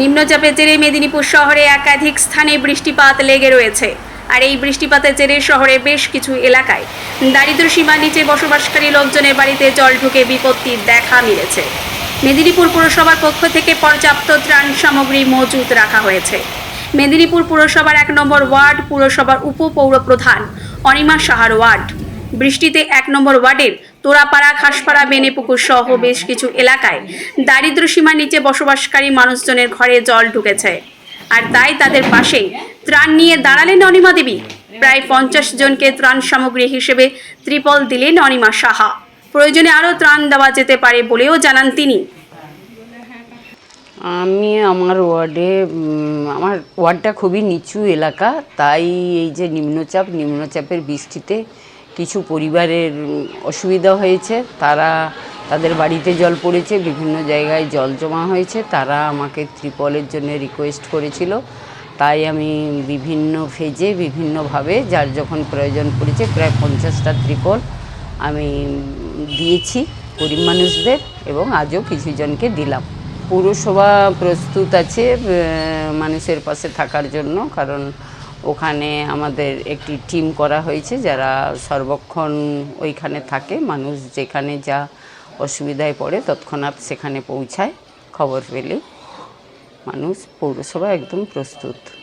নিম্নচাপের জেরে মেদিনীপুর শহরে একাধিক স্থানে বৃষ্টিপাত লেগে রয়েছে। আর এই বৃষ্টিপাতের জেরে শহরে বেশ কিছু এলাকায় দারিদ্র সীমার নিচে বসবাসকারী লোকজনের বাড়িতে জল ঢুকে বিপত্তির দেখা মিলেছে। মেদিনীপুর পুরসভার পক্ষ থেকে পর্যাপ্ত ত্রাণ সামগ্রী মজুত রাখা হয়েছে। মেদিনীপুর পুরসভার এক নম্বর ওয়ার্ড, পুরসভার উপপৌরপ্রধান অনিমা সাহার ওয়ার্ড। বৃষ্টিতে এক নম্বর ওয়ার্ডের তোরাপাড়া খাসপাড়া বেনেপুকুর সহ বেশ কিছু এলাকায় দারিদ্র সীমার নিচে বসবাসকারী মানুষজনের ঘরে জল ঢুকেছে। আর তাই তাদের পাশে ত্রাণ নিয়ে দাঁড়ালেন অনিমা দেবী। প্রায় পঞ্চাশ জনকে ত্রাণ সামগ্রী হিসেবে ত্রিপল দিলেন অনিমা সাহা। প্রয়োজনে আরও ত্রাণ দেওয়া যেতে পারে বলেও জানান তিনি। আমি আমার ওয়ার্ডে আমার ওয়ার্ডটা খুবই নিচু এলাকা, তাই এই যে নিম্নচাপ, নিম্নচাপের বৃষ্টিতে কিছু পরিবারের অসুবিধা হয়েছে, তারা তাদের বাড়িতে জল পড়েছে, বিভিন্ন জায়গায় জল জমা হয়েছে, তারা আমাকে ত্রিপলের জন্য রিকোয়েস্ট করেছিল। তাই আমি বিভিন্ন ফেজে বিভিন্নভাবে যার যখন প্রয়োজন পড়েছে, প্রায় পঞ্চাশটা ত্রিপল আমি দিয়েছি গরিব মানুষদের এবং আজও কিছু জনকে দিলাম। পৌরসভা প্রস্তুত আছে মানুষের পাশে থাকার জন্য, কারণ ওখানে আমাদের একটি টিম করা হয়েছে, যারা সর্বক্ষণ ওইখানে থাকে। মানুষ যেখানে যা অসুবিধায় পড়ে তৎক্ষণাৎ সেখানে পৌঁছায়। খবর পেলে মানুষ পৌরসভা একদম প্রস্তুত।